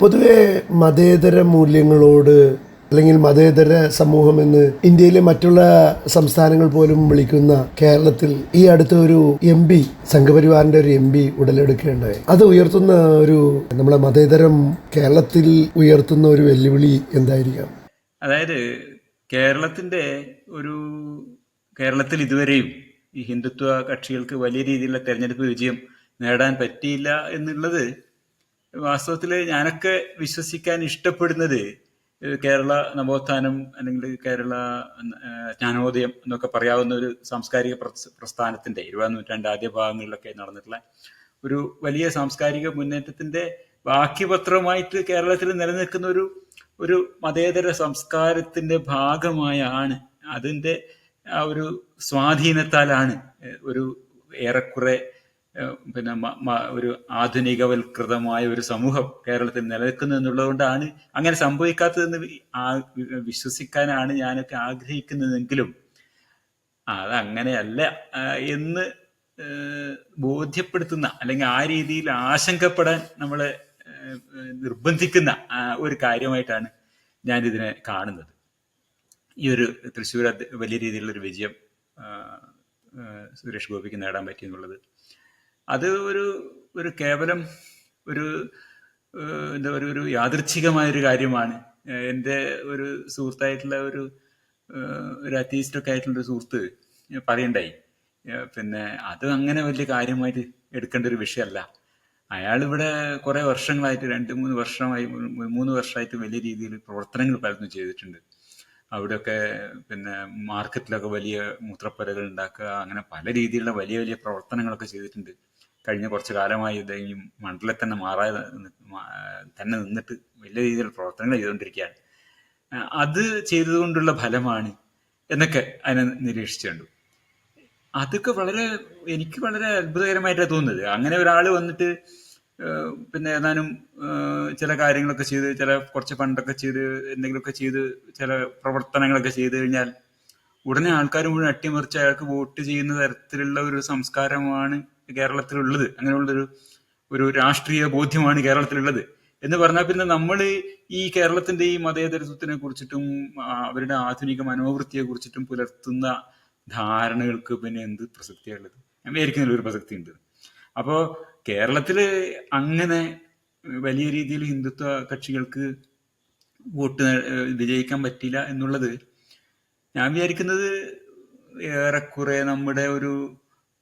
പൊതുവെ മതേതര മൂല്യങ്ങളോട് അല്ലെങ്കിൽ മതേതര സമൂഹം എന്ന് ഇന്ത്യയിലെ മറ്റുള്ള സംസ്ഥാനങ്ങൾ പോലും വിളിക്കുന്ന കേരളത്തിൽ ഈ അടുത്ത ഒരു എം പി സംഘപരിവാറിന്റെ ഒരു എം പി ഉടലെടുക്കുകയുണ്ടായി അത് ഉയർത്തുന്ന ഒരു നമ്മളെ മതേതരം കേരളത്തിൽ ഉയർത്തുന്ന ഒരു വെല്ലുവിളി എന്തായിരിക്കാം? അതായത് കേരളത്തിന്റെ ഒരു കേരളത്തിൽ ഇതുവരെയും ഈ ഹിന്ദുത്വ കക്ഷികൾക്ക് വലിയ രീതിയിലുള്ള തെരഞ്ഞെടുപ്പ് വിജയം നേടാൻ പറ്റിയില്ല എന്നുള്ളത് വാസ്തവത്തിൽ ഞാനൊക്കെ വിശ്വസിക്കാൻ ഇഷ്ടപ്പെടുന്നത് കേരള നവോത്ഥാനം അല്ലെങ്കിൽ കേരള ജ്ഞാനോദയം എന്നൊക്കെ പറയാവുന്ന ഒരു സാംസ്കാരിക പ്രസ്- പ്രസ്ഥാനത്തിന്റെ ഇരുപതാം നൂറ്റാണ്ട് ആദ്യ ഭാഗങ്ങളിലൊക്കെ നടന്നിട്ടുള്ള ഒരു വലിയ സാംസ്കാരിക മുന്നേറ്റത്തിന്റെ ബാക്കിപത്രമായിട്ട് കേരളത്തിൽ നിലനിൽക്കുന്ന ഒരു ഒരു മതേതര സംസ്കാരത്തിന്റെ ഭാഗമായാണ് അതിന്റെ ആ ഒരു സ്വാധീനത്താലാണ് ഒരു ഏറെക്കുറെ പിന്നെ ഒരു ആധുനികവൽകൃതമായ ഒരു സമൂഹം കേരളത്തിൽ നിലനിൽക്കുന്നു എന്നുള്ളതുകൊണ്ടാണ് അങ്ങനെ സംഭവിക്കാത്തതെന്ന് വിശ്വസിക്കാനാണ് ഞാനൊക്കെ ആഗ്രഹിക്കുന്നതെങ്കിലും അതങ്ങനെയല്ല. എന്ന് ബോധ്യപ്പെടുത്തുന്ന അല്ലെങ്കിൽ ആ രീതിയിൽ ആശങ്കപ്പെടാൻ നമ്മളെ നിർബന്ധിക്കുന്ന ഒരു കാര്യമായിട്ടാണ് ഞാൻ ഇതിനെ കാണുന്നത്. ഈ ഒരു തൃശ്ശൂർ വലിയ രീതിയിലുള്ള ഒരു വിജയം സുരേഷ് ഗോപിക്ക് നേടാൻ പറ്റി എന്നുള്ളത് അത് ഒരു ഒരു കേവലം ഒരു എന്താ പറയുക ഒരു യാദൃച്ഛികമായ ഒരു കാര്യമാണ് എന്റെ ഒരു സുഹൃത്തായിട്ടുള്ള ഒരു ഒരു അത്തീസ്റ്റൊക്കെ ആയിട്ടുള്ള ഒരു സുഹൃത്ത് പറയണ്ടായി. പിന്നെ അത് അങ്ങനെ വലിയ കാര്യമായിട്ട് എടുക്കേണ്ട ഒരു വിഷയമല്ല. അയാൾ ഇവിടെ കുറെ വർഷങ്ങളായിട്ട് രണ്ട് മൂന്ന് വർഷമായി മൂന്ന് വർഷമായിട്ട് വലിയ രീതിയിൽ പ്രവർത്തനങ്ങൾ പലതും ചെയ്തിട്ടുണ്ട്. അവിടെയൊക്കെ പിന്നെ മാർക്കറ്റിലൊക്കെ വലിയ മൂത്രപ്പുരകൾ ഉണ്ടാക്കുക അങ്ങനെ പല രീതിയിലുള്ള വലിയ വലിയ പ്രവർത്തനങ്ങളൊക്കെ ചെയ്തിട്ടുണ്ട്. കഴിഞ്ഞ കുറച്ച് കാലമായി ഇത് ഈ മണ്ഡലത്തിൽ തന്നെ മാറാതെ തന്നെ നിന്നിട്ട് വലിയ രീതിയിലുള്ള പ്രവർത്തനങ്ങൾ ചെയ്തുകൊണ്ടിരിക്കുകയാണ്. അത് ചെയ്തതുകൊണ്ടുള്ള ഫലമാണ് എന്നൊക്കെ അതിനെ നിരീക്ഷിച്ചു കണ്ടു അതൊക്കെ വളരെ എനിക്ക് വളരെ അത്ഭുതകരമായിട്ടാണ് തോന്നുന്നത്. അങ്ങനെ ഒരാൾ വന്നിട്ട് പിന്നെ ഏതാനും ചില കാര്യങ്ങളൊക്കെ ചെയ്ത് ചില കുറച്ച് ഫണ്ടൊക്കെ ചെയ്ത് എന്തെങ്കിലുമൊക്കെ ചെയ്ത് ചില പ്രവർത്തനങ്ങളൊക്കെ ചെയ്ത് കഴിഞ്ഞാൽ ഉടനെ ആൾക്കാർ മുഴുവൻ അട്ടിമറിച്ച് അയാൾക്ക് വോട്ട് ചെയ്യുന്ന തരത്തിലുള്ള ഒരു സംസ്കാരമാണ് കേരളത്തിലുള്ളത്. അങ്ങനെയുള്ളൊരു ഒരു രാഷ്ട്രീയ ബോധ്യമാണ് കേരളത്തിലുള്ളത്. എന്ന് പറഞ്ഞാൽ പിന്നെ നമ്മൾ ഈ കേരളത്തിന്റെ ഈ മതേതരത്വത്തിനെ കുറിച്ചിട്ടും അവരുടെ ആധുനിക മനോവൃത്തിയെ കുറിച്ചിട്ടും പുലർത്തുന്ന ധാരണകൾക്ക് പിന്നെ എന്ത് പ്രസക്തിയുള്ളത് വിചാരിക്കുന്നതിൽ ഒരു പ്രസക്തി ഉണ്ട് അപ്പോൾ കേരളത്തിൽ അങ്ങനെ വലിയ രീതിയിൽ ഹിന്ദുത്വ കക്ഷികൾക്ക് വോട്ട് വിജയിക്കാൻ പറ്റില്ല എന്നുള്ളത് ഞാൻ വിചാരിക്കുന്നത് ഏറെക്കുറെ നമ്മുടെ ഒരു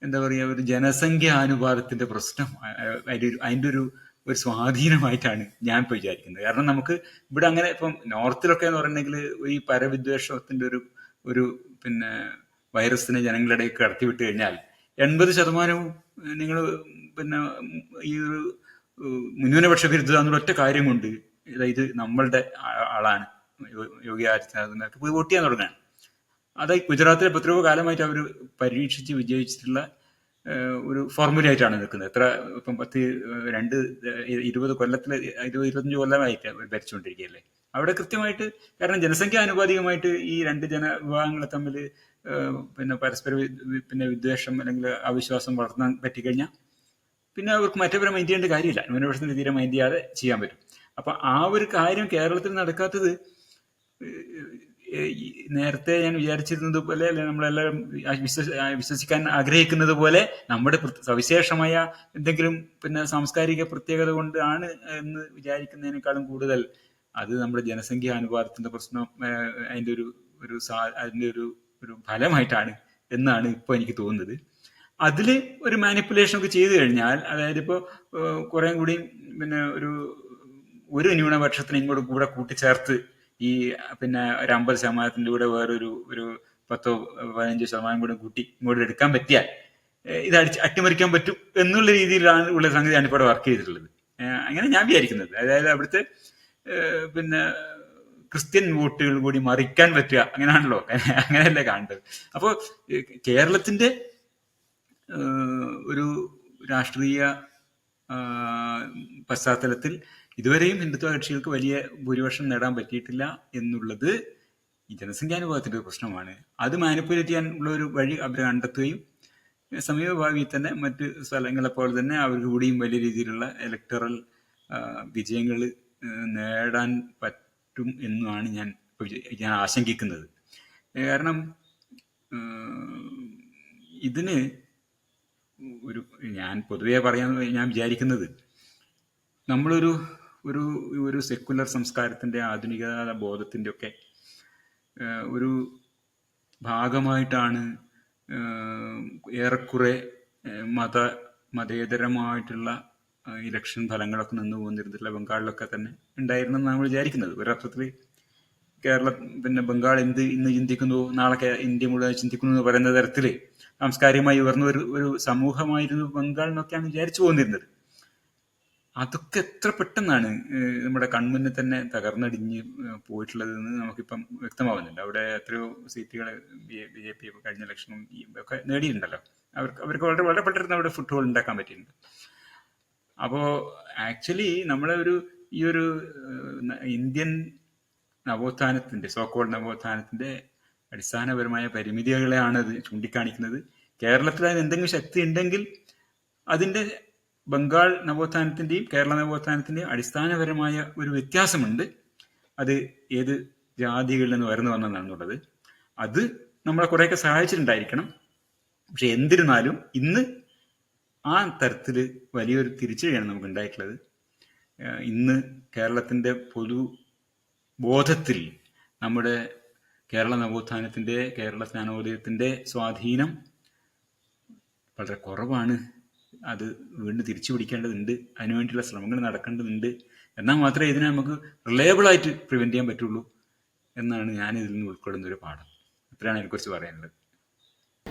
എന്താ പറയുക ഒരു ജനസംഖ്യ അനുപാതത്തിന്റെ പ്രശ്നം അ- അ- അതിന്റെ ഒരു ഒരു സ്വാധീനമായിട്ടാണ് ഞാൻ ഇപ്പോൾ വിചാരിക്കുന്നത്. കാരണം നമുക്ക് ഇവിടെ അങ്ങനെ ഇപ്പം നോർത്തിലൊക്കെ എന്ന് പറഞ്ഞിട്ടുണ്ടെങ്കിൽ ഈ പരവിദ്വേഷത്തിന്റെ ഒരു ഒരു പിന്നെ വൈറസിനെ ജനങ്ങളിലേക്ക് കടത്തിവിട്ട് കഴിഞ്ഞാൽ എൺപത് ശതമാനവും നിങ്ങൾ പിന്നെ ഈ ഒരു മുന്നൂനപക്ഷ വിരുദ്ധത എന്നുള്ള ഒറ്റ കാര്യം കൊണ്ട് ഇത് നമ്മളുടെ ആളാണ് യോഗി ആദിത്യനാഥിനൊക്കെ പോയി വോട്ട് ചെയ്യാൻ തുടങ്ങാണ് അത് ഗുജറാത്തിലെ എത്രയോ കാലമായിട്ട് അവർ പരീക്ഷിച്ച് വിജയിച്ചിട്ടുള്ള ഒരു ഫോർമുല ആയിട്ടാണ് നിൽക്കുന്നത്. എത്ര ഇപ്പം പത്ത് രണ്ട് ഇരുപത് കൊല്ലത്തിൽ ഇരുപത് ഇരുപത്തഞ്ച് കൊല്ലമായിട്ട് ഭരിച്ചുകൊണ്ടിരിക്കുകയല്ലേ? അവിടെ കൃത്യമായിട്ട് കാരണം ജനസംഖ്യ ആനുപാതികമായിട്ട് ഈ രണ്ട് ജനവിഭാഗങ്ങളെ തമ്മിൽ പിന്നെ പരസ്പര പിന്നെ വിദ്വേഷം അല്ലെങ്കിൽ അവിശ്വാസം വളർത്താൻ പറ്റിക്കഴിഞ്ഞാൽ പിന്നെ അവർക്ക് മറ്റേപരം മൈൻഡ് ചെയ്യേണ്ട കാര്യമില്ല. ന്യൂനപക്ഷത്തിന് തീരെ മൈൻഡ് ചെയ്യാതെ ചെയ്യാൻ പറ്റും. അപ്പൊ ആ ഒരു കാര്യം കേരളത്തിൽ നടക്കാത്തത് നേരത്തെ ഞാൻ വിചാരിച്ചിരുന്നത് പോലെ അല്ലെ നമ്മളെല്ലാവരും വിശ്വസി വിശ്വസിക്കാൻ ആഗ്രഹിക്കുന്നത് പോലെ നമ്മുടെ സവിശേഷമായ എന്തെങ്കിലും പിന്നെ സാംസ്കാരിക പ്രത്യേകത കൊണ്ടാണ് എന്ന് വിചാരിക്കുന്നതിനേക്കാളും കൂടുതൽ അത് നമ്മുടെ ജനസംഖ്യ അനുപാതത്തിന്റെ പ്രശ്നം അതിന്റെ ഒരു ഒരു അതിന്റെ ഒരു ഒരു ഫലമായിട്ടാണ് എന്നാണ് ഇപ്പോൾ എനിക്ക് തോന്നുന്നത്. അതിൽ ഒരു മാനിപ്പുലേഷൻ ഒക്കെ ചെയ്തു കഴിഞ്ഞാൽ അതായത് ഇപ്പോൾ കുറേ കൂടി പിന്നെ ഒരു ഒരു ന്യൂനപക്ഷത്തിന് ഇങ്ങോട്ട് കൂടെ കൂട്ടിച്ചേർത്ത് ഈ പിന്നെ ഒരു അമ്പത് ശതമാനത്തിന്റെ കൂടെ വേറൊരു ഒരു പത്തോ പതിനഞ്ചോ ശതമാനം കൂടെ കൂട്ടി ഇങ്ങോട്ട് എടുക്കാൻ പറ്റിയാൽ ഇത് അടിച്ച് അട്ടിമറിക്കാൻ പറ്റും എന്നുള്ള രീതിയിലാണ് ഉള്ള സംഗതിയാണ് ഇപ്പോൾ വർക്ക് ചെയ്തിട്ടുള്ളത്. അങ്ങനെ ഞാൻ വിചാരിക്കുന്നത്. അതായത് അവിടുത്തെ പിന്നെ ക്രിസ്ത്യൻ വോട്ടുകൾ കൂടി മറിക്കാൻ പറ്റുക അങ്ങനെയാണല്ലോ. അങ്ങനെയല്ലേ കാണേണ്ടത് അപ്പോൾ കേരളത്തിന്റെ ഒരു രാഷ്ട്രീയ പശ്ചാത്തലത്തിൽ ഇതുവരെയും ഹിന്ദുത്വ കക്ഷികൾക്ക് വലിയ ഭൂരിപക്ഷം നേടാൻ പറ്റിയിട്ടില്ല എന്നുള്ളത് ഈ ജനസംഖ്യാനുഭവത്തിന്റെ ഒരു പ്രശ്നമാണ്. അത് മാനിപ്പുലേറ്റ് ചെയ്യാൻ ഉള്ള ഒരു വഴി അവർ കണ്ടെത്തുകയും സമീപഭാവിയിൽ തന്നെ മറ്റ് സ്ഥലങ്ങളെ പോലെ തന്നെ അവർ കൂടിയും വലിയ രീതിയിലുള്ള ഇലക്ടറൽ വിജയങ്ങൾ നേടാൻ പറ്റും എന്നാണ് ഞാൻ ഞാൻ ആശങ്കിക്കുന്നത്. കാരണം ഇതിന് ഒരു ഞാൻ പൊതുവേ പറയാൻ ഞാൻ വിചാരിക്കുന്നത് നമ്മളൊരു ഒരു ഒരു സെക്കുലർ സംസ്കാരത്തിന്റെ ആധുനിക ബോധത്തിന്റെ ഒക്കെ ഒരു ഭാഗമായിട്ടാണ് ഏറെക്കുറെ മത മതേതരമായിട്ടുള്ള ഇലക്ഷൻ ഫലങ്ങളൊക്കെ നിന്ന് പോന്നിരുന്നില്ല ബംഗാളിലൊക്കെ തന്നെ ഉണ്ടായിരുന്നെന്ന് നമ്മൾ വിചാരിക്കുന്നത്. ഒരർത്ഥത്തിൽ കേരള പിന്നെ ബംഗാൾ എന്ത് ഇന്ന് ചിന്തിക്കുന്നു നാളെ ഇന്ത്യ മുഴുവൻ ചിന്തിക്കുന്നു എന്ന് പറയുന്ന തരത്തിൽ സാംസ്കാരികമായി ഉയർന്ന ഒരു ഒരു സമൂഹമായിരുന്നു ബംഗാൾ എന്നൊക്കെയാണ് വിചാരിച്ചു പോന്നിരുന്നത്. അതൊക്കെ എത്ര പെട്ടെന്നാണ് നമ്മുടെ കൺമുന്നിൽ തന്നെ തകർന്നടിഞ്ഞ് പോയിട്ടുള്ളത് എന്ന് നമുക്കിപ്പം വ്യക്തമാവുന്നുണ്ട്. അവിടെ എത്രയോ സീറ്റുകൾ ബി ജെ പി കഴിഞ്ഞ ഇലക്ഷനും ഒക്കെ നേടിയിട്ടുണ്ടല്ലോ. അവർക്ക് അവർക്ക് വളരെ വളരെ പെട്ടെന്ന് അവിടെ ഫുട്ബോൾ ഉണ്ടാക്കാൻ പറ്റിയിട്ടുണ്ട്. അപ്പോൾ ആക്ച്വലി നമ്മളെ ഒരു ഈ ഒരു ഇന്ത്യൻ നവോത്ഥാനത്തിന്റെ സോക്കോൾ നവോത്ഥാനത്തിന്റെ അടിസ്ഥാനപരമായ പരിമിതികളെയാണ് അത് ചൂണ്ടിക്കാണിക്കുന്നത്. കേരളത്തിൽ അതിന് എന്തെങ്കിലും ശക്തി ഉണ്ടെങ്കിൽ അതിന്റെ ബംഗാൾ നവോത്ഥാനത്തിന്റെയും കേരള നവോത്ഥാനത്തിന്റെയും അടിസ്ഥാനപരമായ ഒരു വ്യത്യാസമുണ്ട്. അത് ഏത് ജാതികളിൽ നിന്ന് വരുന്നു വന്നതാണെന്നുള്ളത് അത് നമ്മളെ കുറേയൊക്കെ സഹായിച്ചിട്ടുണ്ടായിരിക്കണം. പക്ഷെ എന്നിരുന്നാലും ഇന്ന് ആ തരത്തിൽ വലിയൊരു തിരിച്ചടിയാണ് നമുക്ക് ഉണ്ടായിട്ടുള്ളത് ഇന്ന് കേരളത്തിന്റെ പൊതു ബോധത്തിൽ നമ്മുടെ കേരള നവോത്ഥാനത്തിന്റെ കേരള ജ്ഞാനോദയത്തിന്റെ സ്വാധീനം വളരെ കുറവാണ്. അത് വീണ്ടും തിരിച്ചു പിടിക്കേണ്ടതുണ്ട്. അതിനുവേണ്ടിയുള്ള ശ്രമങ്ങൾ നടക്കേണ്ടതുണ്ട്. എന്നാൽ മാത്രമേ ഇതിനെ നമുക്ക് റിലയബിൾ ആയിട്ട് പ്രിവെന്റ് ചെയ്യാൻ പറ്റുള്ളൂ എന്നാണ് ഞാൻ ഇതിൽ നിന്ന് ഉൾക്കൊള്ളുന്ന ഒരു പാഠം. അത്രയാണ് അതിനെക്കുറിച്ച് പറയാനുള്ളത്.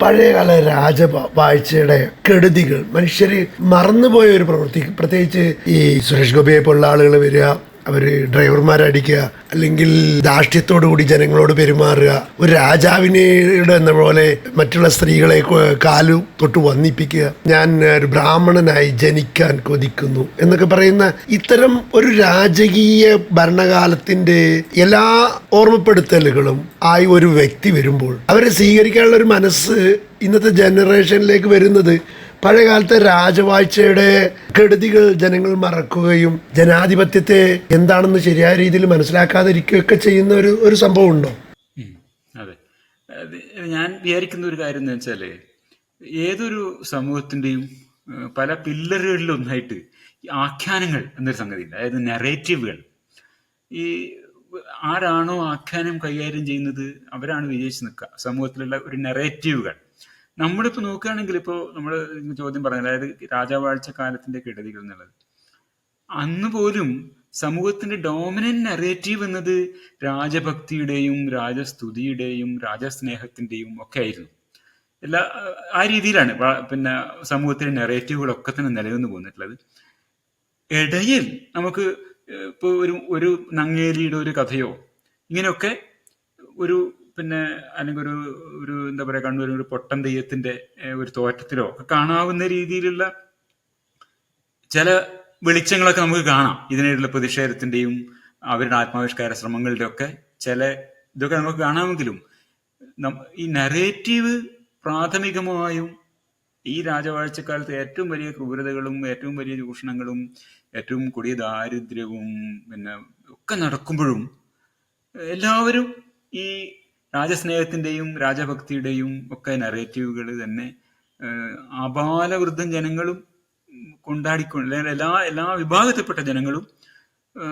പഴയകാല രാജവാഴ്ചയുടെ കെടുതികൾ മനുഷ്യർ മറന്നുപോയ ഒരു പ്രവൃത്തി പ്രത്യേകിച്ച് ഈ സുരേഷ് ഗോപിയെ പോലുള്ള ആളുകൾ വരിക അവർ ഡ്രൈവർമാരടിക്കുക അല്ലെങ്കിൽ ധാർഷ്ട്യത്തോടു കൂടി ജനങ്ങളോട് പെരുമാറുക. ഒരു രാജാവിനെയുടെ എന്ന പോലെ മറ്റുള്ള സ്ത്രീകളെ കാലു തൊട്ട് വന്നിപ്പിക്കുക ഞാൻ ഒരു ബ്രാഹ്മണനായി ജനിക്കാൻ കൊതിക്കുന്നു എന്നൊക്കെ പറയുന്ന ഇത്തരം ഒരു രാജകീയ ഭരണകാലത്തിന്റെ എല്ലാ ഓർമ്മപ്പെടുത്തലുകളും ആയി ഒരു വ്യക്തി വരുമ്പോൾ അവരെ സ്വീകരിക്കാനുള്ള ഒരു മനസ്സ് ഇന്നത്തെ ജനറേഷനിലേക്ക് വരുന്നത് പഴയകാലത്തെ രാജവാഴ്ചയുടെ കെടുതികൾ ജനങ്ങൾ മറക്കുകയും ജനാധിപത്യത്തെ എന്താണെന്ന് ശരിയായ രീതിയിൽ മനസ്സിലാക്കാതിരിക്കുകയൊക്കെ ചെയ്യുന്ന ഒരു ഒരു സംഭവം ഉണ്ടോ അതെ. ഞാൻ വിചാരിക്കുന്ന ഒരു കാര്യം എന്ന് വെച്ചാൽ ഏതൊരു സമൂഹത്തിന്റെയും പല പില്ലറുകളിലൊന്നായിട്ട് ഒന്നായിട്ട് ആഖ്യാനങ്ങൾ എന്നൊരു സംഗതി ഉണ്ട് അതായത് നെറേറ്റീവുകൾ ഈ ആരാണോ ആഖ്യാനം കൈകാര്യം ചെയ്യുന്നത് അവരാണ് വിജയിച്ച് നിൽക്കുക. സമൂഹത്തിലുള്ള ഒരു നെറേറ്റീവുകൾ നമ്മളിപ്പോൾ നോക്കുകയാണെങ്കിൽ ഇപ്പോൾ നമ്മൾ ചോദ്യം പറഞ്ഞത് അതായത് രാജാവാഴ്ച കാലത്തിന്റെ കെടുതികൾ എന്നുള്ളത്. അന്ന് പോലും സമൂഹത്തിന്റെ ഡോമിനന്റ് നറേറ്റീവ് എന്നത് രാജഭക്തിയുടെയും രാജസ്തുതിയുടെയും രാജസ്നേഹത്തിന്റെയും ഒക്കെ ആയിരുന്നു. എല്ലാ ആ രീതിയിലാണ് പിന്നെ സമൂഹത്തിലെ നെറേറ്റീവുകളൊക്കെ തന്നെ നിലനിന്ന് പോന്നിട്ടുള്ളത്. ഇടയിൽ നമുക്ക് ഇപ്പോൾ ഒരു ഒരു നങ്ങേലിയുടെ ഒരു കഥയോ ഇങ്ങനെയൊക്കെ ഒരു പിന്നെ അല്ലെങ്കിൽ ഒരു ഒരു എന്താ പറയുക കണ്ണൂർ ഒരു പൊട്ടൻ തെയ്യത്തിന്റെ ഒരു തോറ്റത്തിലോ ഒക്കെ കാണാവുന്ന രീതിയിലുള്ള ചില വെളിച്ചങ്ങളൊക്കെ നമുക്ക് കാണാം. ഇതിനായിട്ടുള്ള പ്രതിഷേധത്തിന്റെയും അവരുടെ ആത്മാവിഷ്കാര ശ്രമങ്ങളുടെ ഒക്കെ ചില ഇതൊക്കെ നമുക്ക് കാണാമെങ്കിലും ഈ നറേറ്റീവ് പ്രാഥമികമായും ഈ രാജവാഴ്ചക്കാലത്ത് ഏറ്റവും വലിയ ക്രൂരതകളും ഏറ്റവും വലിയ ചൂഷണങ്ങളും ഏറ്റവും കൊടിയ ദാരിദ്ര്യവും പിന്നെ ഒക്കെ നടക്കുമ്പോഴും എല്ലാവരും ഈ രാജസ്നേഹത്തിന്റെയും രാജഭക്തിയുടെയും ഒക്കെ നറേറ്റീവുകൾ തന്നെ അപാലവൃദ്ധം ജനങ്ങളും കൊണ്ടാടിക്കൊണ്ട് അല്ലെങ്കിൽ എല്ലാ എല്ലാ വിഭാഗത്തിൽപ്പെട്ട ജനങ്ങളും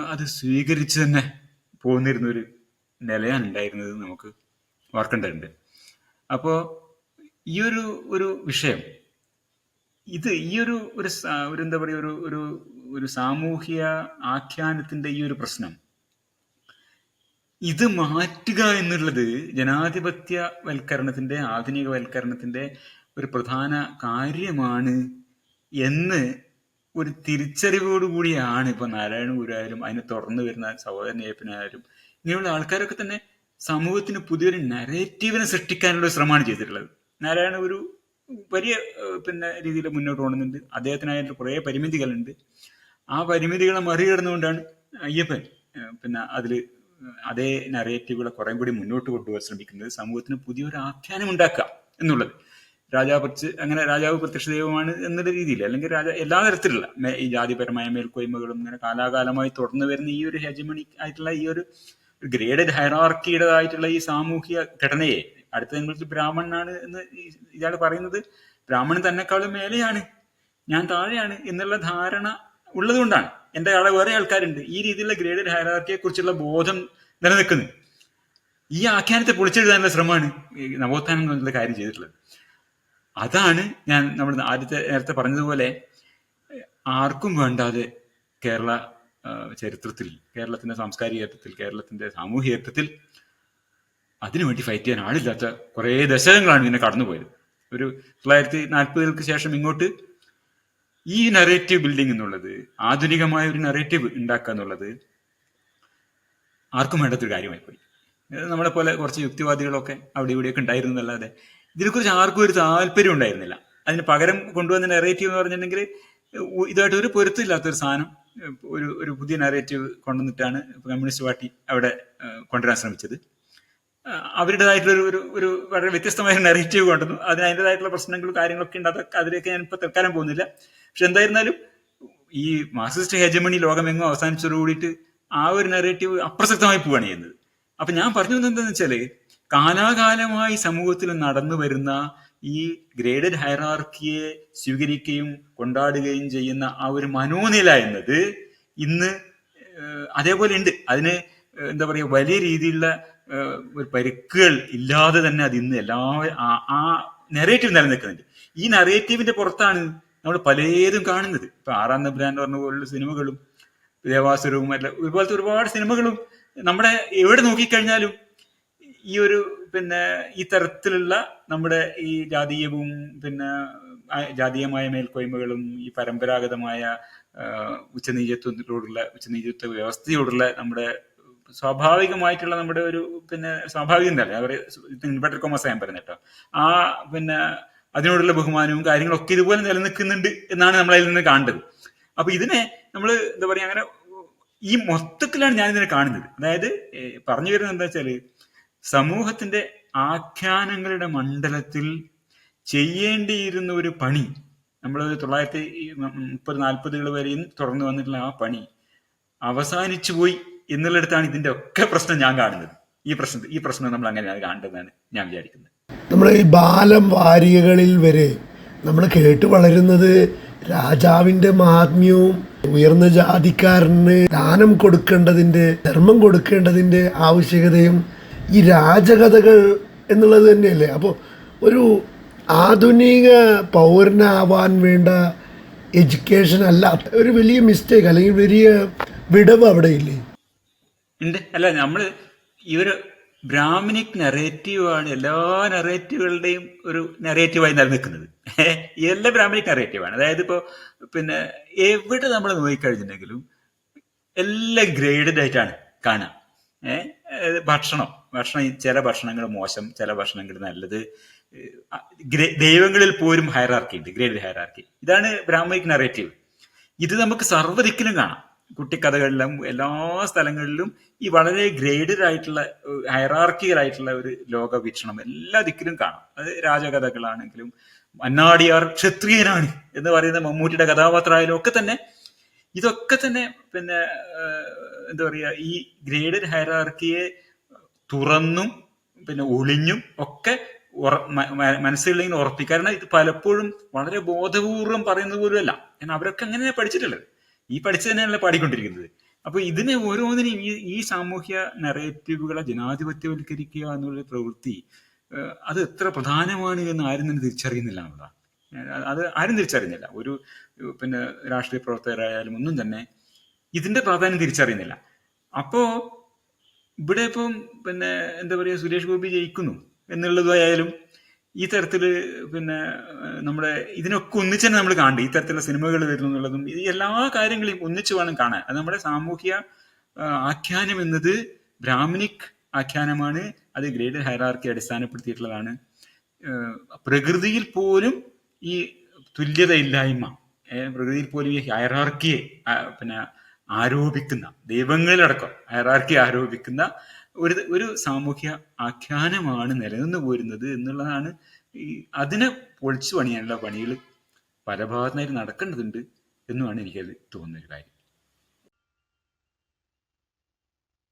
അത് സ്വീകരിച്ചു തന്നെ പോന്നിരുന്ന ഒരു നിലയാണ് ഉണ്ടായിരുന്നത് നമുക്ക് ഓർക്കേണ്ടതുണ്ട്. അപ്പോ ഈ ഒരു ഒരു വിഷയം ഇത് ഈ ഒരു ഒരു എന്താ പറയുക ഒരു ഒരു ഒരു സാമൂഹ്യ ആഖ്യാനത്തിന്റെ ഈ ഒരു പ്രശ്നം ഇത് മാറ്റുക എന്നുള്ളത് ജനാധിപത്യവൽക്കരണത്തിന്റെ ആധുനികവൽക്കരണത്തിന്റെ ഒരു പ്രധാന കാര്യമാണ് എന്ന് ഒരു തിരിച്ചറിവോടുകൂടിയാണ് ഇപ്പൊ നാരായണ ഗുരുവായാലും അതിനെ തുറന്നു വരുന്ന സഹോദരൻ ഏപ്പനായാലും ഇങ്ങനെയുള്ള ആൾക്കാരൊക്കെ തന്നെ സമൂഹത്തിന് പുതിയൊരു നരേറ്റീവിനെ സൃഷ്ടിക്കാനുള്ള ശ്രമമാണ് ചെയ്തിട്ടുള്ളത്. നാരായണ ഗുരു വലിയ പിന്നെ രീതിയിൽ മുന്നോട്ട് പോകുന്നുണ്ട് അദ്ദേഹത്തിനായിട്ട് കുറേ പരിമിതികളുണ്ട്. ആ പരിമിതികളെ മറികടന്നുകൊണ്ടാണ് അയ്യപ്പൻ പിന്നെ അതിൽ അതേ നറേറ്റീവുകളെ കുറേ കൂടി മുന്നോട്ട് കൊണ്ടുപോകാൻ ശ്രമിക്കുന്നത് സമൂഹത്തിന് പുതിയൊരു ആഖ്യാനം ഉണ്ടാക്കുക എന്നുള്ളത്. രാജാവ് കുറച്ച് അങ്ങനെ രാജാവ് പ്രത്യക്ഷ ദൈവമാണ് എന്നുള്ള രീതിയിൽ അല്ലെങ്കിൽ രാജ എല്ലാ തരത്തിലുള്ള ഈ ജാതിപരമായ മേൽക്കോയ്മകളും ഇങ്ങനെ കാലാകാലമായി തുടർന്നു വരുന്ന ഈ ഒരു ഹെജമണി ആയിട്ടുള്ള ഈ ഒരു ഗ്രേഡഡ് ഹൈറാർക്കിയുടേതായിട്ടുള്ള ഈ സാമൂഹിക ഘടനയെ അടുത്ത നിങ്ങൾക്ക് ബ്രാഹ്മണനാണ് എന്ന് ഇയാൾ പറയുന്നത് ബ്രാഹ്മണൻ തന്നെക്കാളും മേലെയാണ് ഞാൻ താഴെയാണ് എന്നുള്ള ധാരണ ഉള്ളതുകൊണ്ടാണ്. എന്റെ ആളെ വേറെ ആൾക്കാരുണ്ട്? ഈ രീതിയിലുള്ള ഗ്രേഡഡ് ഹയറാർക്കിയെ കുറിച്ചുള്ള ബോധം നിലനിൽക്കുന്നത് ഈ ആഖ്യാനത്തെ പൊളിച്ചെഴുതാനുള്ള ശ്രമമാണ് നവോത്ഥാനം എന്നുള്ള കാര്യം ചെയ്തിട്ടുള്ളത്. അതാണ് ഞാൻ നമ്മൾ ആദ്യത്തെ നേരത്തെ പറഞ്ഞതുപോലെ ആർക്കും വേണ്ടാതെ കേരള ചരിത്രത്തിൽ കേരളത്തിന്റെ സാംസ്കാരിക ചരിത്രത്തിൽ കേരളത്തിന്റെ സാമൂഹിക ചരിത്രത്തിൽ അതിനുവേണ്ടി ഫൈറ്റ് ചെയ്യാൻ ആളില്ലാത്ത കുറേ ദശകങ്ങളാണ് ഇതിനെ കടന്നുപോയത്. ഒരു തൊള്ളായിരത്തി നാൽപ്പതുകൾക്ക് ശേഷം ഇങ്ങോട്ട് ഈ നറേറ്റീവ് ബിൽഡിംഗ് എന്നുള്ളത് ആധുനികമായ ഒരു നറേറ്റീവ് ഉണ്ടാക്കുക എന്നുള്ളത് ആർക്കും വേണ്ടാത്തൊരു കാര്യമായി പോയി നമ്മളെ പോലെ കുറച്ച് യുക്തിവാദികളൊക്കെ അവിടെ ഇവിടെയൊക്കെ ഉണ്ടായിരുന്നു എന്നല്ലാതെ ഇതിനെക്കുറിച്ച് ആർക്കും ഒരു താല്പര്യം ഉണ്ടായിരുന്നില്ല. അതിന് പകരം കൊണ്ടുവന്ന നെറേറ്റീവ് എന്ന് പറഞ്ഞിട്ടുണ്ടെങ്കിൽ ഇതായിട്ട് ഒരു പൊരുത്തമില്ലാത്തൊരു സാധനം ഒരു ഒരു പുതിയ നെറേറ്റീവ് കൊണ്ടുവന്നിട്ടാണ് കമ്മ്യൂണിസ്റ്റ് പാർട്ടി അവിടെ കൊണ്ടുവരാൻ ശ്രമിച്ചത്. അവരുടേതായിട്ടുള്ള ഒരു ഒരു വളരെ വ്യത്യസ്തമായ നെറേറ്റീവ് കൊണ്ടുവന്നു. അതിന് അതിന്റെതായിട്ടുള്ള പ്രശ്നങ്ങളും കാര്യങ്ങളൊക്കെ ഉണ്ട്. അതൊക്കെ അതിലേക്ക് ഞാൻ ഇപ്പോൾ തൽക്കാലം പോകുന്നില്ല. പക്ഷെ എന്തായിരുന്നാലും ഈ മാർസിസ്റ്റ് ഹെജമണി ലോകമെങ്ങും അവസാനിച്ചതോടുകൂടിയിട്ട് ആ ഒരു നെറേറ്റീവ് അപ്രസക്തമായി പോവുകയാണ് ചെയ്യുന്നത്. അപ്പൊ ഞാൻ പറഞ്ഞു വന്നത് എന്താണെന്ന് വെച്ചാൽ കാലാകാലമായി സമൂഹത്തിൽ നടന്നു വരുന്ന ഈ ഗ്രേഡഡ് ഹയറാർക്കിയെ സ്വീകരിക്കുകയും കൊണ്ടാടുകയും ചെയ്യുന്ന ആ ഒരു മനോനില എന്നത് ഇന്ന് അതേപോലെ ഉണ്ട്. അതിന് എന്താ പറയുക വലിയ രീതിയിലുള്ള ഒരു പരിക്കുകൾ ഇല്ലാതെ തന്നെ അത് ഇന്ന് എല്ലാ ആ- നെറേറ്റീവ് നിലനിൽക്കുന്നുണ്ട്. ഈ നെറേറ്റീവിന്റെ പുറത്താണ് നമ്മൾ പലതും കാണുന്നത്. ഇപ്പൊ ആറാം നബ്രാൻ പറഞ്ഞ പോലുള്ള സിനിമകളും ദേവാസുരവും അല്ല ഇതുപോലത്തെ ഒരുപാട് സിനിമകളും നമ്മുടെ എവിടെ നോക്കിക്കഴിഞ്ഞാലും ഈ ഒരു പിന്നെ ഈ തരത്തിലുള്ള നമ്മുടെ ഈ ജാതീയവും പിന്നെ ജാതീയമായ മേൽക്കോയ്മകളും ഈ പരമ്പരാഗതമായ ആ, ഉച്ചനീചത്വത്തോടുള്ള ഉച്ചനീചത്വ വ്യവസ്ഥയോടുള്ള നമ്മുടെ സ്വാഭാവികമായിട്ടുള്ള നമ്മുടെ ഒരു പിന്നെ സ്വാഭാവികം തന്നെ അവർ ഇൻവെർട്ടർ കോമേഴ്സ് ഞാൻ കേട്ടോ. ആ പിന്നെ അതിനോടുള്ള ബഹുമാനവും കാര്യങ്ങളൊക്കെ ഇതുപോലെ നിലനിൽക്കുന്നുണ്ട് എന്നാണ് നമ്മൾ അതിൽ നിന്ന് കാണേണ്ടത് അപ്പൊ ഇതിനെ നമ്മൾ എന്താ പറയാ അങ്ങനെ ഈ മൊത്തത്തിലാണ് ഞാൻ ഇതിനെ കാണുന്നത്. അതായത് പറഞ്ഞു വരുന്നത് എന്താ വെച്ചാൽ സമൂഹത്തിന്റെ ആഖ്യാനങ്ങളുടെ മണ്ഡലത്തിൽ ചെയ്യേണ്ടിയിരുന്ന ഒരു പണി നമ്മൾ തൊള്ളായിരത്തി മുപ്പത് നാൽപ്പതുകൾ വരെയും തുടർന്ന് വന്നിട്ടുള്ള ആ പണി അവസാനിച്ചു പോയി. എന്നുള്ളിടത്താണ് ഇതിന്റെ ഒക്കെ പ്രശ്നം ഞാൻ കാണുന്നത്. ഈ പ്രശ്നം ഈ പ്രശ്നം നമ്മൾ അങ്ങനെയാണ് കാണേണ്ടതെന്നാണ് ഞാൻ വിചാരിക്കുന്നത്. നമ്മൾ ഈ ബാലം വാരികകളിൽ വരെ നമ്മൾ കേട്ട് വളരുന്നത് രാജാവിന്റെ മഹാത്മ്യവും ഉയർന്ന ജാതിക്കാരന് ദാനം കൊടുക്കേണ്ടതിന്റെ ധർമ്മം കൊടുക്കേണ്ടതിന്റെ ആവശ്യകതയും ഈ രാജകഥകൾ എന്നുള്ളത് തന്നെയല്ലേ? അപ്പോൾ ഒരു ആധുനിക പൗരനാവാൻ വേണ്ട എഡ്യൂക്കേഷൻ അല്ല ഒരു വലിയ മിസ്റ്റേക്ക് അല്ലെങ്കിൽ വലിയ വിടവ് അവിടെ ഇല്ലേ ഉണ്ട്. അല്ല നമ്മൾ ഈ ഒരു ബ്രാഹ്മണിക് നെറേറ്റീവാണ് എല്ലാ നെറേറ്റീവുകളുടെയും ഒരു നെറേറ്റീവായി നിലനിൽക്കുന്നത്. എല്ലാ ബ്രാഹ്മണിക് നെറേറ്റീവാണ് അതായത് ഇപ്പോൾ പിന്നെ എവിടെ നമ്മൾ നോക്കിക്കഴിഞ്ഞിട്ടുണ്ടെങ്കിലും എല്ലാം ഗ്രേഡഡ് ആയിട്ടാണ് കാണാം. ഏഹ് ഭക്ഷണം. ഭക്ഷണം ചില ഭക്ഷണങ്ങൾ മോശം ചില ഭക്ഷണങ്ങൾ നല്ലത്. ദൈവങ്ങളിൽ പോലും ഹയറാർക്കി ഉണ്ട് ഗ്രേഡ് ഹയറാർക്കി ഇതാണ് ബ്രാഹ്മിക് നെറേറ്റീവ് ഇത് നമുക്ക് സർവദിക്കിലും കാണാം. കുട്ടിക്കഥകളിലും എല്ലാ സ്ഥലങ്ങളിലും ഈ വളരെ ഗ്രേഡഡ് ആയിട്ടുള്ള ഹയറാർക്കിയൽ ആയിട്ടുള്ള ഒരു ലോക വീക്ഷണം എല്ലാ ദിക്കിലും കാണാം. അത് രാജകഥകളാണെങ്കിലും മന്നാടിയാർ ക്ഷത്രിയനാണ് എന്ന് പറയുന്ന മമ്മൂട്ടിയുടെ കഥാപാത്രമായാലും ഒക്കെ തന്നെ ഇതൊക്കെ തന്നെ പിന്നെ എന്താ പറയുക ഈ ഗ്രേഡഡ് ഹയറാർക്കിയെ തുറന്നും പിന്നെ ഒളിഞ്ഞും ഒക്കെ മനസ്സിലിങ്ങനെ മ- മ- മനസ്സിൽ ഇങ്ങനെ ഉറപ്പിക്കുക കാരണം ഇത് പലപ്പോഴും വളരെ ബോധപൂർവം പറയുന്നത് പോലും കാരണം അവരൊക്കെ അങ്ങനെ പഠിച്ചിട്ടുള്ളത്. ഈ പഠിച്ചു തന്നെയാണല്ലോ പാടിക്കൊണ്ടിരിക്കുന്നത്? അപ്പൊ ഇതിനെ ഓരോന്നിനെയും ഈ ഈ സാമൂഹ്യ നെറേറ്റീവുകളെ ജനാധിപത്യവൽക്കരിക്കുക എന്നുള്ള പ്രവൃത്തി അത് എത്ര പ്രധാനമാണ് എന്ന് ആരും തന്നെ തിരിച്ചറിയുന്നില്ല എന്നുള്ള അത് ആരും തിരിച്ചറിയുന്നില്ല. ഒരു പിന്നെ രാഷ്ട്രീയ പ്രവർത്തകരായാലും ഒന്നും തന്നെ ഇതിന്റെ പ്രാധാന്യം തിരിച്ചറിയുന്നില്ല. അപ്പോ ഇവിടെ ഇപ്പം പിന്നെ എന്താ പറയുക സുരേഷ് ഗോപി ജയിക്കുന്നു എന്നുള്ളതായാലും ഈ തരത്തിൽ പിന്നെ നമ്മുടെ ഇതിനൊക്കെ ഒന്നിച്ച് തന്നെ നമ്മൾ കാണണ്ടേ? ഈ തരത്തിലുള്ള സിനിമകൾ വരുന്നു എന്നുള്ളതും എല്ലാ കാര്യങ്ങളെയും ഒന്നിച്ച് വേണം കാണാൻ. അത് നമ്മുടെ സാമൂഹ്യ ആഖ്യാനം എന്നത് ബ്രാഹ്മണിക് ആഖ്യാനമാണ്. അത് ഗ്രേഡ് ഹൈറാർക്കി അടിസ്ഥാനപ്പെടുത്തിയിട്ടുള്ളതാണ്. പ്രകൃതിയിൽ പോലും ഈ തുല്യതയില്ലായ്മ പ്രകൃതിയിൽ പോലും ഈ ഹൈറാർക്കിയെ പിന്നെ ആരോപിക്കുന്ന ദൈവങ്ങളിലടക്കം ഹൈറാർക്കി ആരോപിക്കുന്ന ഒരു ഒരു സാമൂഹ്യ ആഖ്യാനമാണ് നിലനിന്ന് പോരുന്നത് എന്നുള്ളതാണ് ഈ അതിനെ പൊളിച്ചു പണിയാനുള്ള പണികൾ പല ഭാഗത്തുനിന്നായിട്ട് നടക്കേണ്ടതുണ്ട് എന്നുമാണ് എനിക്കത് തോന്നുന്ന ഒരു കാര്യം.